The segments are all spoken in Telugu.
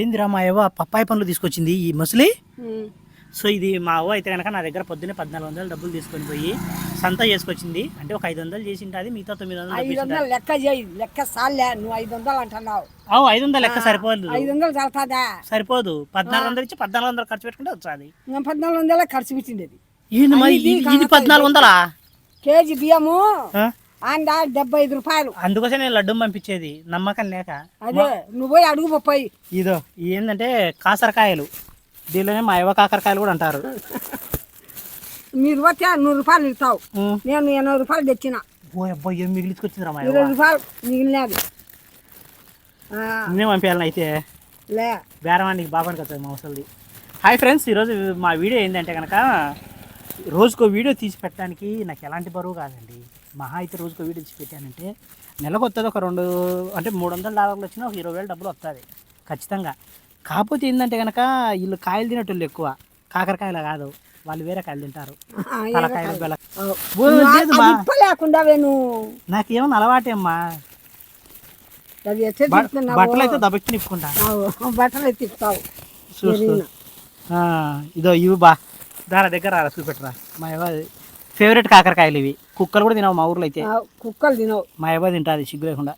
ఏందిరా మా అవ్వ పప్పాయి పండ్లు తీసుకొచ్చింది ఈ ముసలి. సో ఇది మా అవ్వ అయితే కనుక నా దగ్గర పొద్దున్నే పద్నాలుగు వందలు డబ్బులు తీసుకొని పోయి సంత చేసుకొచ్చింది. అంటే ఒక ఐదు వందలు చేసి ఉంటుంది మిగతా తొమ్మిది వందలు లెక్క చేయి లెక్క నువ్వు ఐదు వందలు అంటున్నావు. అవు ఐదు వందలు లెక్క సరిపోదు. ఐదు వందలు చల్తాదా సరిపోదు. పద్నాలుగు వందలు ఇచ్చి పద్నాలుగు వందలు ఖర్చు పెట్టుకుంటే వచ్చాది. పద్నాలుగు వందలే ఖర్చు పెట్టింది ఇది పద్నాలుగు వందలా? కేజీ బియ్యము? ఆండ డెబ్బై ఐదు రూపాయలు. అందుకోసం నేను లడ్డు పంపించేది నమ్మకం లేక. అదే నువ్వు పోయి అడుగు పోయి ఇదో ఏంటంటే కాసరకాయలు. దీనిలోనే మా అవ్వ కాకరకాయలు కూడా అంటారు. మీరు పోతే నూరు రూపాయలు ఇస్తావు. నేను ఎనభై రూపాయలు తెచ్చిన. ఓ అబ్బాయి ఏం మిగిలించుకొచ్చిందిరా మా ఇరవై రూపాయలు మిగిలినది. ఆ, నేనే పంపించాలని అయితే. లే. బేరవానికి బాబానికి వస్తుంది మా ముసలిది. హాయ్ ఫ్రెండ్స్ ఈరోజు మా వీడియో ఏంటంటే కనుక రోజుకో వీడియో తీసి పెట్టడానికి నాకు ఎలాంటి బరువు కాదండి. మహా అయితే రోజుకో వీడియో తీసి పెట్టానంటే నెలకు వస్తుంది ఒక రెండు అంటే మూడు వందల డాలర్లు వచ్చినా ఒక ఇరవై వేలు డబ్బులు వస్తుంది ఖచ్చితంగా. కాకపోతే ఏంటంటే కనుక వీళ్ళు కాయలు తినేటోళ్ళు ఎక్కువ. కాకరకాయలు కాదు వాళ్ళు వేరే కాయలు తింటారు. నాకేమన్నా అలవాటే అమ్మా అది ఎట్లా బ- తిప్పుతున్నావు? బట్టలు అయితే దబెక్కి నిప్పుకుంటా బట్టలు ఆ, ఇదో ఇవి బా. దాని దగ్గర చూపెట్టరా. మా ఫేవరెట్ కాకరకాయలు ఇవి. కుక్కలు కూడా తినవు మా ఊర్లో అయితే. కుక్కలు తినవు. మా తింటుంది సిగ్గు లేకుండా.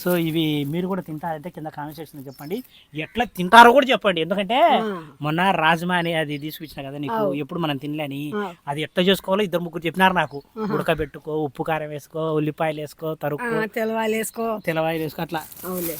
సో ఇవి మీరు కూడా తింటారంటే కింద కామెంట్ సెక్షన్ చెప్పండి. ఎట్లా తింటారో కూడా చెప్పండి. ఎందుకంటే మొన్న రాజ్మా అని అది తీసుకొచ్చిన కదా నీకు. ఎప్పుడు మనం తినలేని. అది ఎట్లా చేసుకోవాలో ఇద్దరు ముగ్గురు చెప్పినారు నాకు. ఉడకబెట్టుకో ఉప్పు కారం వేసుకో ఉల్లిపాయలు వేసుకో తరుక్కో. తెలవాలి వేసుకో. తెల్లవాయిలు వేసుకో అట్లా.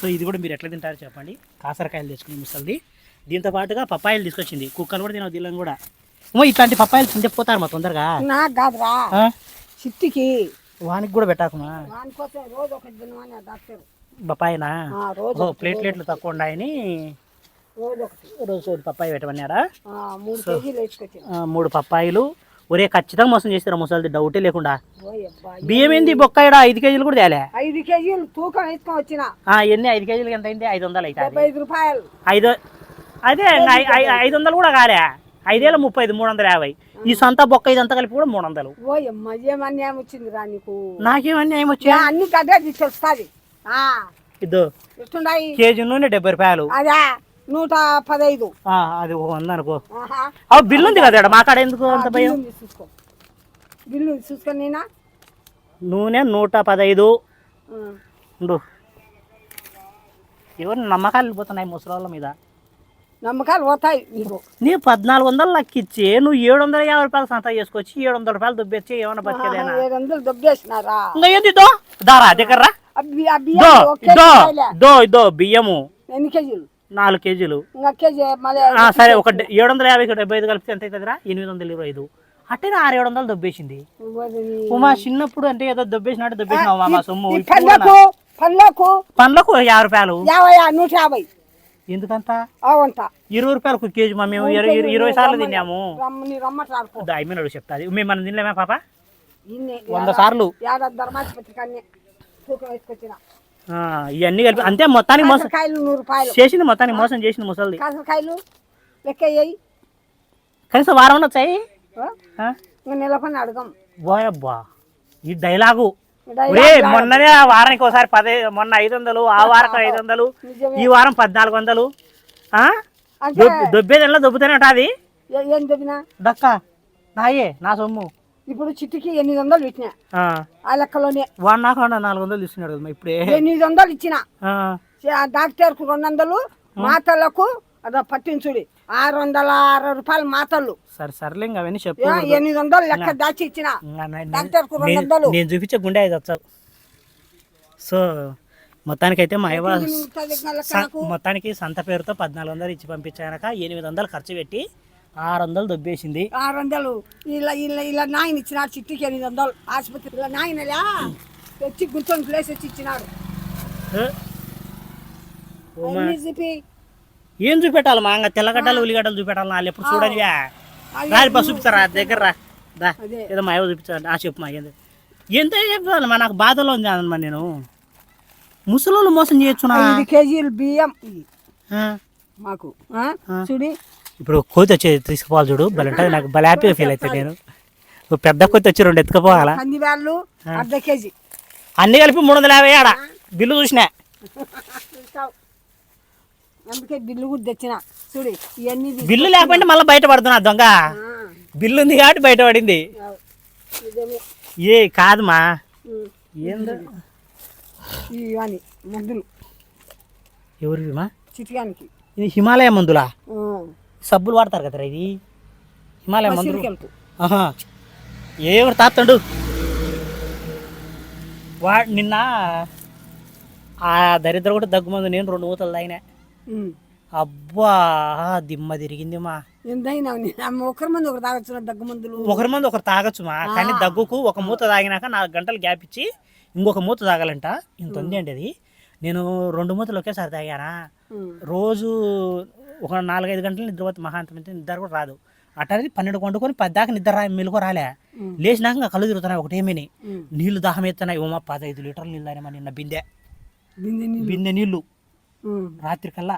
సో ఇది కూడా మీరు ఎట్లా తింటారో చెప్పండి. కాసరకాయలు తెచ్చుకుని ముసలిది. దీంతో పాటుగా పప్పాయలు తీసుకొచ్చింది. కుక్కలు కూడా తినవు దీనిలో కూడా. ఓ ఇట్లాంటి పప్పాయలు తింటే పోతారు మా తొందరగా. నాకు కాదురా? చిట్టికి వానికి కూడా పెట్టాకుమా? దానికోసం రోజు ఒకటి తినమని డాక్టర్. పప్పాయనా ఆ, రోజు ఓ ప్లేట్లెట్లు తక్కువ ఉన్నాయని రోజు ఒకటి. పప్పాయి పెట్టమన్నారా? మూడు కేజీలు పప్పాయిలు. ఒరే ఖచ్చితంగా మోసం చేస్తారా ముసలిది డౌటే లేకుండా. బియ్యం ఏంది బొక్కాయడా? ఐదు కేజీలు కూడా తేలే. ఐదు కేజీలు తూకం వేసుకొని వచ్చిన. ఎన్ని? ఐదు కేజీలకి ఎంత అయింది? ఐదు వందలు అవుతుంది ఐదు రూపాయలు. ఐదు అదే ఐదు వందలు కూడా కాలే ఐదేళ్ళ ముప్పై ఐదు మూడు వందల యాభై ఈ సొంత బొక్క ఇదంతా కలిపి కూడా మూడు వందలు ఓయ్ అమ్మ ఏమన్యాయం వచ్చింది రా నీకు? నాకేమన్నా ఏం యా, వచ్చా అన్ని గడ్డ తీసుకొస్తుంది. ఇద్దు. కేజీ నూనె డెబ్బై రూపాయలు. అదా నూట పదైదు. అది ఒక వంద అనుకో. అవు బిల్లు ఉంది కదా. మా కాడ ఎందుకు అంత భయం? బిల్లు చూసుకో. చూసుకొని నేనా. నూనె నూట పదైదు. ఎవరు నమ్మకాలు వెళ్ళిపోతున్నాయి ముసలాళ్ళ మీద? నమ్మకాలు పోతాయి నీకు. నీ పద్నాలుగు వందలు లెక్కిచ్చి నువ్వు ఏడు వందల యాభై రూపాయలు సంతా చేసుకొచ్చి ఏడు వందల రూపాయలు దుబ్బెచ్చి ఏమన్నా బతికేదేనా? ఏడు వందలు దొబ్బేసినారా? ఇంకా ఏంది దో దారా దగ్గర దో దో. దో బియ్యము. ఎన్ని కేజీలు? నాలుగు కేజీలు. సరే ఒక ఏడు వందల యాభై డెబ్బై ఐదు కలిపితే ఎంత అవుతుందిరా ఎనిమిది వందల ఇరవై ఐదు. అట్టే ఆరు ఏడు వందలు దొబ్బేసింది. ఉమా చిన్నప్పుడు అంటే ఏదో దొబ్బేసినట్టు దొబ్బేసినావు మా సొమ్ము పండ్లకు పండ్లకు యాభై రూపాయలు. యాభై నూట యాభై. ఎందుకంత? అవంట ఇరవై రూపాయలకు కేజీ మా మేము ఇరవై సార్లు తిన్నాము. అయిపోయినాడు చెప్తాది. మేము మనం తినలేమా పాప? వంద సార్లు. ఇవన్నీ కలిపి అంతే మొత్తానికి మోసం చేసింది మొత్తానికి మోసం చేసింది ముసలిది. కనీసం వారం వచ్చాయి ఇంకా నెలకొని అడగం. బోయబ్బా ఈ డైలాగు. మొన్ననే ఆ వారానికి ఒకసారి పదే మొన్న ఐదు వందలు ఆ వారం ఐదు వందలు. ఈ వారం పద్నాలుగు వందలు దొబ్బేదల్లా దొబ్బుతూనే ఉంటుంది ఏ- ఏం చెప్పినా దక్క నాయే నా సొమ్ము. ఇప్పుడు చిట్టికి ఎనిమిది వందలు ఇచ్చిన. ఆ. లెక్కలోనే. వాడు నాకు నాలుగు వందలు తీసుకున్నాడు కదా ఇప్పుడే. ఎనిమిది వందలు ఇచ్చిన. డాక్టర్కు రెండు వందలు మాతలకు అదో పట్టించుడి. ఆరు వందల అరవై రూపాయలు మాతలు సరే సర్లే ఇంకా అవన్నీ చెప్పు. ఎనిమిది వందలు లెక్క దాచి ఇచ్చిన. ఇంకా నేను- చూపించే గుండె వచ్చావు సో మొత్తానికైతే మా స- మొత్తానికి సంత పేరుతో పద్నాలుగు వందలు ఇచ్చి పంపించాక ఎనిమిది వందలు ఖర్చు పెట్టి ఆరు వందలు దొబ్బేసింది. ఆరు వందలు ఇలా ఇలా ఇలా నాయన ఇచ్చినాడు చిట్టికి ఎనిమిది వందలు ఆసుపత్రి ఇలా నాయనలే తెచ్చి గుంటూరు ప్లేస్ వచ్చి ఇచ్చినాడు. ఏ? అన్ని చూపెట్టాలి మా అంగ? తెల్లగడ్డలు ఉల్లిగడ్డలు చూపెట్టాలి వాళ్ళు ఎప్పుడు చూడనివా రాలి బస్సు చూపిస్తారా? దగ్గర రా. దా. ఏదో మా అయ్య చూపించాలి ఆ చెప్పు మా ఏంది? ఎంత చెప్పాలి మా? నాకు బాధలో ఉంది అన్నమా నేను. ముసలోళ్ళు మోసం చేయొచ్చునా? ఐదు కేజీలు బియ్యం? మాకు? చూడి. ఇప్పుడు కోతి వచ్చి తీసుకుపోవాలి చూడు. భలే ఉంటుంది నాకు భలే హ్యాపీగా ఫీల్ అవుతాను నేను. పెద్ద కోతి వచ్చి రెండు ఎత్తుకుపోవాలా? బ్యాళ్ళు అర్ధ కేజీ. అన్ని కలిపి మూడు వందల యాభై ఆడ బిల్లు చూసినా. అందుకే బిల్లు కూడా తెచ్చిన. చూడు ఇవన్నీ బిల్లు లేకపోతే మళ్ళీ బయట పడుతున్నా దొంగ. బిల్లు ఉంది కాబట్టి బయట పడింది. ఏ కాదమ్మా ఏందో? ఇవన్నీ మందులు. చిటికానికి. ఇది హిమాలయ మందులా? సబ్బులు వాడతారు కదరా ఇది? హిమాలయ మందులు. ఏమిటి తాతండు వా నిన్న ఆ దరిద్ర కూడా దగ్గుమందు నేను రెండు మూతలు తాగినా. అబ్బా దిమ్మ తిరిగింది మా. ఎంతైనా ఒకరి మంది ఒకరు తాగొచ్చు దగ్గు మందులు? ఒకరి మంది ఒకరు తాగొచ్చు మా కానీ దగ్గుకు ఒక మూత తాగినాక నాలుగు గంటలు గ్యాప్ ఇచ్చి ఇంకొక మూత తాగాలంట. ఇంత ఉంది అండి అది. నేను రెండు మూతలు ఒకేసారి తాగానా. రోజు ఒక నాలుగైదు గంటలు నిద్రపోతే మహాంతం నిద్ర కూడా రాదు. అట్టనేది పన్నెండు వండుకొని పది దాకా నిద్ర రా మెలుగు రాలే. లేచినాక ఇంకా కళ్ళు తిరుగుతున్నాయి ఒకటేమని ఉమ్. నీళ్ళు దాహం ఎత్తున్నాయి. ఓమా పదహైదు లీటర్లు నీళ్ళు నిన్న బిందె. బిందె నీళ్ళు. రాత్రి కల్లా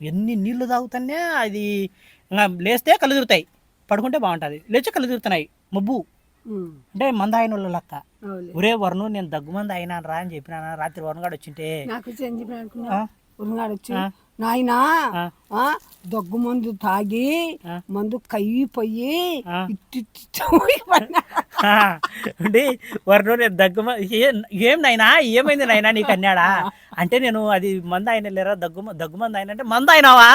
ఎన్ని నీళ్ళు తాగుతానే అది లేస్తే కళ్ళు తిరుగుతాయి. పడుకుంటే బాగుంటుంది. లేచి కళ్ళు తిరుగుతున్నాయి. మబ్బు. అంటే మంద అయిన వాళ్ళ లెక్క ఒరే వరుణు నేను దగ్గు మంది అయినాను రా అని చెప్పినా రాత్రి వరుణగాడు వచ్చింటే. నాకు నాయనా దగ్గు మందు తాగి. మందు. ఇట్టి పోయి అంటే వరుణు నేను దగ్గు ఏ- నాయనా ఏమైంది నాయనా నీకు అన్నాడా? అంటే నేను అది మందు అయిన లేరా? దగ్గు దగ్గు మంది అయిన అంటే మందు అయినావా.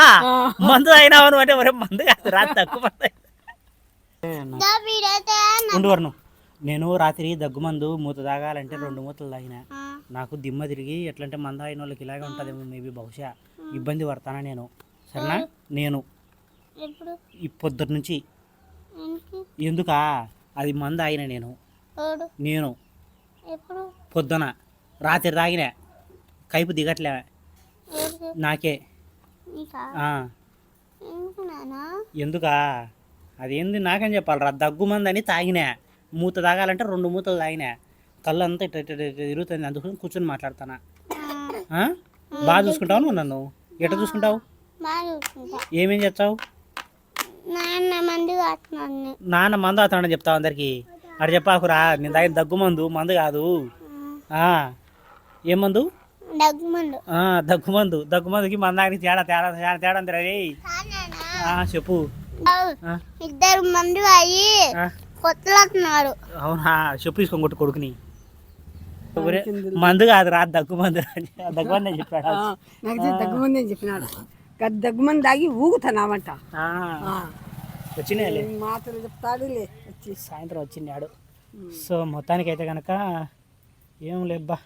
మందు అయినావా నువ్వు అంటే ఒరే మందు కాదు రా దగ్గు మందు. ఉండు వరుణు నేను రాత్రి దగ్గు మందు మూత తాగాలంటే రెండు మూతలు తాగిన. నాకు దిమ్మ తిరిగి ఎట్లంటే మంద అయిన వాళ్ళకి ఇలాగే ఉంటుందేమో మేబీ బహుశా. ఇబ్బంది పడతానా నేను? సరేనా? నేను ఈ పొద్దుట నుంచి. ఎందుకు? అది మంద అయిన నేను. నేను. పొద్దున. రాత్రి తాగిన. కైపు దిగట్లే. నాకే. ఎందుకు అదేంది నాకని చెప్పాలి రా దగ్గు మంది అని తాగినా. మూత తాగాలంటే రెండు మూతలు తాగినా. కళ్ళు అంతా ఇట్ట ఇట్ట తిరుగుతుంది. అందుకని కూర్చొని మాట్లాడతానా? బాగా చూసుకుంటావు నువ్వు నన్ను? ఎట్ట చూసుకుంటావు? ఏమేం చేస్తావు? నాన్న మంది అవుతాడని చెప్తావు అందరికి. అటు చెప్పాకురా నేను తాగిన దగ్గు మందు మందు కాదు. ఏం మందు? దగ్గు మందు. ఆ, దగ్గు మందు. దగ్గు మందుకి మందానికి తేడా తేడా తేడా తేడా ఉంది రే ఆ, చెప్పు. ఇద్దరు మంది అయ్యి కొత్తలాడుతున్నారు అవునా? చెప్పు కొట్టు కొడుకుని. మందు కాదు రా దగ్గు మందు రా అని. దగ్గు మంది అని చెప్పాడు. నాకు తెలిసి దగ్గు మంది అని చెప్పినాడు. గది దగ్గు మంది తాగి ఊగుతున్నామంట ఈ మాటలు చెప్తాడులే వచ్చి. సాయంత్రం వచ్చినాడు సో మొత్తానికి అయితే కనుక ఏం లేబ్బా.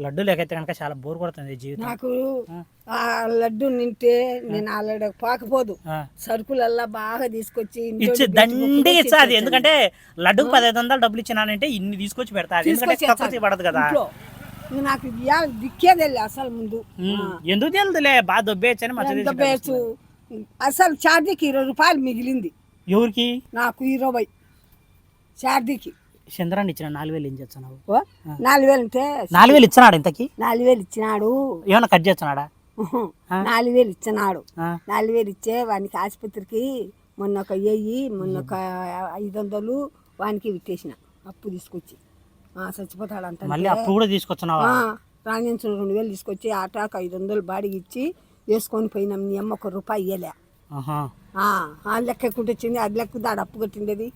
లడ్డు లేకైతే కనుక చాలా బోర్ కొడుతుంది జీవితం. నాకు ఆ. లడ్డు నింటే నేను ఆ. లడ్డు పాకపోదు. సరుకులల్లా బాగా తీసుకొచ్చి ఇచ్చి దండిగా ఇచ్చాది. ఎందుకంటే లడ్డుకు పదహైదు వందలు డబ్బులు ఇచ్చినానంటే ఇన్ని తీసుకొచ్చి పెడతాది ఎందుకంటే తీసుకొచ్చి తక్కువ పడదు కదా. నాకు యా దిక్కేదేలే అసలు ముందు. ఎందుకు తెలుదులే బాగా దొబ్బేయచ్చని మంచిది పేచు అసలు ఛార్జీకి ఇరవై రూపాయలు మిగిలింది. ఎవరికి? నాకు ఇరవై. ఛార్జీకి చంద్రాన్ని ఇచ్చిన నాలుగు వేలు ఏం చేస్తున్నావు? నాలుగు వేలు ఉంటే నాలుగు వేలు ఇచ్చినాడు ఇంతకి? నాలుగు వేలు ఇచ్చినాడు. ఏమన్నా కట్ చేస్తున్నాడా? నాలుగు వేలు ఇచ్చినాడు. నాలుగు వేలు ఇచ్చే వానికి ఆసుపత్రికి మొన్న ఒక వెయ్యి మొన్న ఒక ఐదు వందలు వానికి విట్టేసిన అప్పు తీసుకొచ్చి. ఆ, చచ్చిపోతాడంట మళ్ళీ అప్పుడు కూడా తీసుకొచ్చినావా రాణించిన రెండు వేలు తీసుకొచ్చి ఆటాకు ఐదు వందలు బాడికి ఇచ్చి వేసుకొని పోయినాం. నీ అమ్మ ఒక రూపాయి ఆహా, ఆ, ఆ లెక్క ఎక్కుంటే వచ్చింది అది లెక్క దాడు అప్పు కట్టిండేది.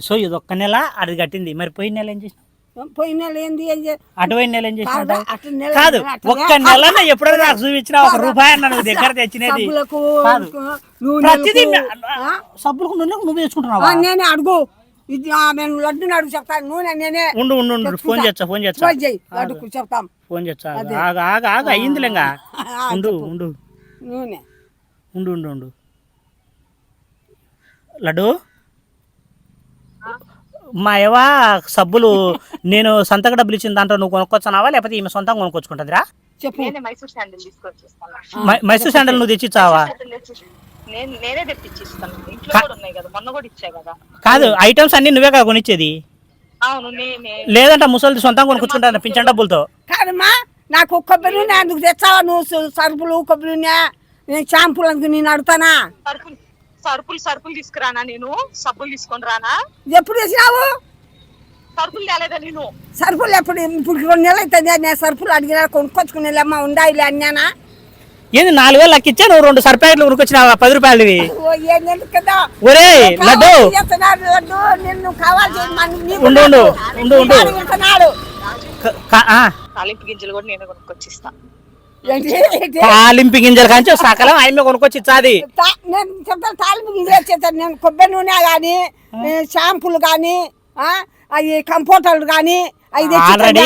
సో ఇది ఒక్క నెల అది కట్టింది. మరి పోయిన నెల ఏం చేసినావు? పోయిన నెల ఏంది? అటువైన నెల ఏం చేసినావు కాదా? ఒక్క నెల ఎప్పుడైనా నాకు చూపించిన ఒక రూపాయి అన్న నువ్వు దగ్గర తెచ్చినది. సబ్బులకు. నూనెలకు, ప్రతిదీ? సబ్బులకు నువ్వు ఆ, తెచ్చుకుంటున్నావా నేనే అడుగు. ఇది నేను లడ్డుని అడుగు చెప్తాను నూనె నేనే ఉండు ఉండు ఉండు. ఫోన్ చేస్తా ఫోన్ చేస్తా. ఫోన్ చేయి లడ్డుకు చెప్తాం. ఫోన్ చేస్తా ఆగ ఆగ ఆగ అయ్యిందిలేంగా ఉండు ఉండు. నూనె. ఉండు ఉండు ఉండు. లడ్డు? మా యవ్వ సబ్బులు నేను సొంతగా డబ్బులు ఇచ్చిన దాంట్లో నువ్వు కొనుక్కొచ్చున్నావా? లేకపోతే ఈమె సొంతంగా కొనుక్కొచ్చుకుంటుందిరా? చెప్పు. నేనే మైసూర్ శాండిల్ తీసుకొచ్చిస్తాను. మై- మైసూర్ శాండల్ నువ్వు తెచ్చిచ్చావా? నేను నేనే తెప్పించి ఇస్తాను ఇంట్లో కూడా ఉన్నాయి కదా మొన్న కూడా ఇచ్చా కదా. కాదు ఐటమ్స్ అన్ని నువ్వే కదా కొనిచ్చేది? అవును నేనే. లేదంటే ముసలిది సొంతంగా కొనుక్కొచ్చుకుంటాను పింఛన్ డబ్బులతో. కాదమ్మా నాకు కొబ్బరి నూనె అందుకు తెచ్చావా? నువ్వు సరుపులు కొబ్బరి నూనె షాంపూలు అందుకు నేను అడుగుతానా సరుకులు సరుకులు సరుకులు తీసుకురానా నేను సబ్బులు తీసుకొని రానా ఎప్పుడు తెచ్చినావు సరుకులు తేలేదా నేను సరుపులు ఎప్పుడు ఇప్పుడు రెండు నెలలు అవుతుంది నేను సరుపులు అడిగినా కొనుక్కొచ్చుకునే అమ్మ ఉండాయిలే అన్నానా ఏంది నాలుగు వేలు లెక్క ఇచ్చా నువ్వు రెండు సర్ప్యాకెట్లు ఉనుకొచ్చినావా పది రూపాయలవి ఓ ఏంటంటే కదా ఒరే లడ్డు ఉండు, ఉండు, ఉండు, ఉండు. తాలింపు గింజలు కూడా నేను కొనుక్కొచ్చిస్తా ఏంటి? ఏంటి? తాలింపు గింజలు కాంచి సకలం ఆయన కొనుక్కొచ్చి ఇచ్చాది. తా- నేను చెప్తాను తాలింపు గింజలు చేస్తాను? నేను కొబ్బరి నూనె కానీ షాంపూలు కానీ అవి కంఫర్టర్లు కానీ ఆల్రెడీ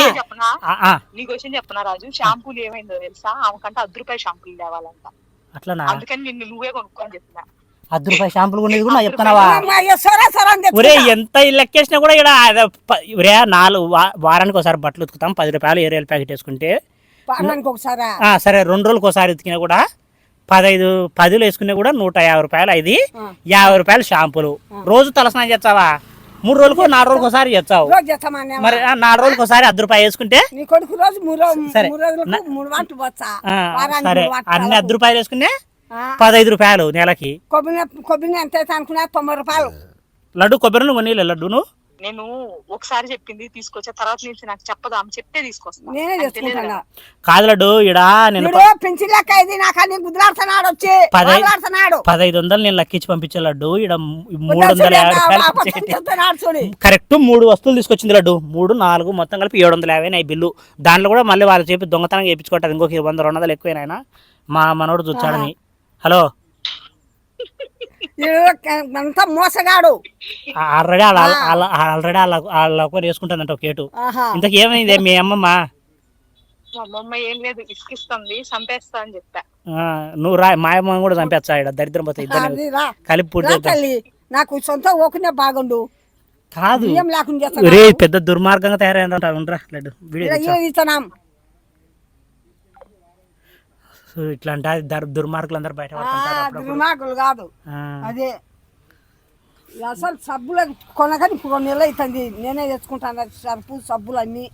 చెప్పనా రాజు. షాంపూలు ఏమైందో తెలుసా? ఆమెకంటే అర్ధ రూపాయల షాంపూలు తేవాలంట. అట్లనా? అందుకని నిన్ను నువ్వే కొనుక్కో అని చెప్పిన అర్ధ రూపాయి షాంపులు కొనేది కూడా నాకు చెప్తున్నావా? అమ్మ, అయ్యో, సొర సొర అని ఒరే తెచ్చుకున్నా. ఎంత లెక్కేసినా కూడా ఇక్కడ ఒరే నాలుగు వారానికి ఒకసారి బట్టలు ఉతుకుతాం. పది రూపాయలు ఏరియల్ ప్యాకెట్ వేసుకుంటే వారానికి ఒకసారా? సరే రెండు రోజులకు ఒకసారి ఉతికినా కూడా పదహైదు పదులు వేసుకున్నా కూడా నూట యాభై రూపాయలు ఆ. యాభై రూపాయలు షాంపులు. రోజు తలస్నానం చేస్తావా? మూడు రోజులకు నాలుగు రోజులకు ఒకసారి చేస్తావు. మరి నాలుగు రోజులకు ఒకసారి అర్ధ రూపాయి వేసుకుంటే? సరే. సరే. అన్ని అర్ధ రూపాయలు వేసుకునే పదహైదు రూపాయలు నెలకి. కొబ్బరి కొబ్బరి ఎంత అనుకున్నా తొంభై రూపాయలు. లడ్డు కొబ్బరిని కొనిలే లడ్డును. నేను ఒకసారి చెప్పింది తీసుకొచ్చా తర్వాత నుంచి నాకు చెప్పదు ఆమె చెప్తే తీసుకొస్తా. నేనే చేసుకుంటాను ఇడా నేను వీడు పెన్సిల్ లెక్క ఇది నాకు అన్ని గుద్దులాడుతున్నాడు వచ్చి. పదై- మాట్లాడుతున్నాడు. పదహైదు వందలు నేను లెక్కించి పంపించే లడ్డు ఇక్కడ మూడు వందల యాభై రూపాయలు కరెక్ట్ మూడు వస్తువులు తీసుకొచ్చింది లడ్డు మూడు నాలుగు మొత్తం కలిపి ఏడు వందల యాభై అయి బిల్లు. దాంట్లో కూడా మళ్ళీ వాళ్ళు చెప్పి దొంగతనం చేయించుకుంటారు. ఇంకొక వంద రెండు వందలు ఎక్కువైనా మా మనోడు చూచాడని హలో? అంతా మోసగాడు. ఆల్రెడీ ఆల్రెడీ వాళ్ళ ఒకరు వేసుకుంటుందంట ఒక కేటు ఇంతకు ఏమైంది? మీ అమ్మమ్మ? అమ్మమ్మ ఏం లేదు ఇసుకిస్తుంది చంపేస్తా అని చెప్పా. ఆ, నువ్వు రా మా అమ్మ కూడా చంపేస్తా ఇక్కడ దరిద్రం పోతే ఇద్దరు కలిపి. తల్లి నాకు సొంత ఓకునే బాగుండు. కాదు. రే పెద్ద దుర్మార్గంగా తయారైన ఉండరా లడ్డు వీడియో తెచ్చా. ఇస్తున్నాం సో ఇట్లాంటి దర్- దుర్మార్గులు అందరూ బయట. దుర్మార్గులు కాదు. అదే అసలు సబ్బులు కొనగానే ఇప్పుడు నెలలు అవుతుంది నేనే తెచ్చుకుంటాను. సర్పు సబ్బులు అన్నీ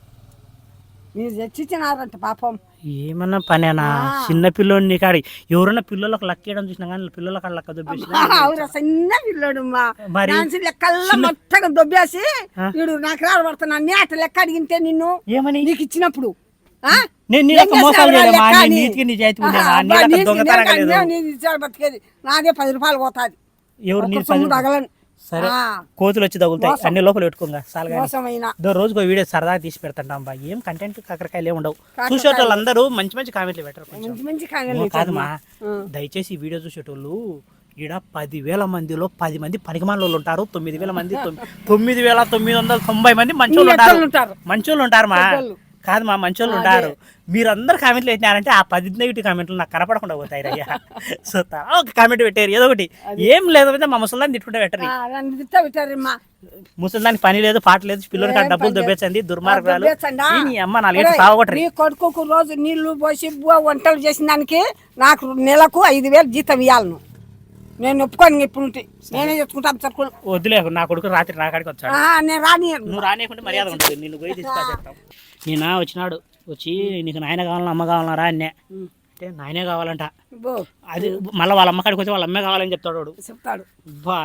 మీరు తెచ్చిచ్చినారంట పాపం. ఏమన్నా పనేనా? చిన్న పిల్లోని కాడి ఎవరైనా పిల్లలకు లక్కేయడం చూసినా కానీ పిల్లలకు అక్కడ లక్క దొబ్బేసిన అవురా చిన్న పిల్లడు మరి లెక్కల్లో మొత్తం దొబ్బేసి వీడు నాకు రాబడుతున్నా నేట లెక్క అడిగింటే నిన్ను ఏమని? నీకు ఇచ్చినప్పుడు? నేను నీ మోసాలు చేయలేమా? నీతికి నీ దొంగతనం లేదు నీది ఇచ్చాడు బతికేది. నాదే పది రూపాయలు పోతాది. ఎవరు నీ తగలని సరే కోతులు వచ్చి తగులుతాయి. అన్ని లోపల పెట్టుకోగా సాలుగా మోసమైన. దో రోజుకు వీడియో సరదా తీసి పెడతాం ఏం కంటెంట్ కాకరకాయలు ఏమి ఉండవు. చూసేటోళ్ళు అందరూ మంచి మంచి కామెంట్లు పెట్టరు కాదమ్మా. దయచేసి ఈ వీడియో చూసేటోళ్ళు ఈడ పదివేల మందిలో పది మంది పనికిమాల వాళ్ళు ఉంటారు. తొమ్మిది వేల మంది తొమ్మి- తొమ్మిది వేల తొమ్మిది వందల తొంభై మంది మంచోళ్ళు ఉంటారు. ఉంటారు. మంచోళ్ళు ఉంటారు మా. కాదు మా మంచోళ్ళు ఉంటారు మీరందరు కామెంట్లు పెట్టినారంటే ఆ పది నెగిటివ్ కామెంట్లు నాకు కనపడకుండా పోతాయి అయ్యా సో ఒక కామెంట్ పెట్టారు ఏదో ఒకటి. ఏం లేదు మా ముసలాన్ని తిట్టుకుంటే పెట్టరు. ముసలానికి పని లేదు పాట లేదు పిల్లలకి డబ్బులు దొబ్బేచ్చండి దుర్మార్గాలు. నీ అమ్మ నాలుగేళ్ళు సాగొట్టరు నీ కొడుకుకు రోజు నీళ్ళు పోసి వంటలు చేసిన దానికి నాకు నెలకు ఐదు వేలు జీతం ఇవ్వాలి నువ్వు. నేను ఒప్పుకోను ఇప్పుడు నేనే చెప్పుకుంటాను సరుకులు. వద్దులే నా కొడుకు రాత్రి నా కాడికి వచ్చాడు. నేను రాని నువ్వు రానియకుంటే మర్యాద ఉంటుంది నిన్ను పోయి తీసుకొచ్చేస్తాం ఈయన వచ్చినాడు. వచ్చి నీకు నాయన కావాలన్నా అమ్మ కావాలన్నా రా అన్నే అంటే నాయనే కావాలంట. అది మళ్ళీ వాళ్ళ అమ్మ కాడికి వచ్చి వాళ్ళ అమ్మే కావాలని చెప్తాడు వాడు. చెప్తాడు. బా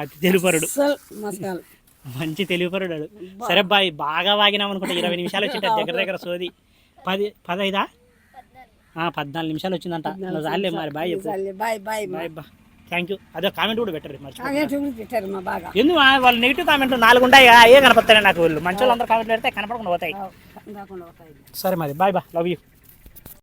మసకాలు. మంచి తెలివిపరుడు వాడు. సరే బాయ్ బాగా వాగినాం అనుకుంటా. ఇరవై నిమిషాలు వచ్చింట దగ్గర దగ్గర సోది. పది పదైదా? ఆ, పద్నాలుగు నిమిషాలు వచ్చిందంట. చాలే మరి బాయ్ బాయ్ బాయ్ బాయ్ బా థ్యాంక్ యూ అదే కామెంట్ కూడా పెట్టరు పెట్టారు మా బాగా. ఎందుకు వాళ్ళ నెగిటివ్ కామెంట్లు నాలుగు ఉంటాయి ఏ కనపడతాయి నాకు వీళ్ళు? మంచి వాళ్ళందరూ కామెంట్లు పెడితే కనపడకుండా పోతాయి. సరే మరి బాయ్ బా. Love you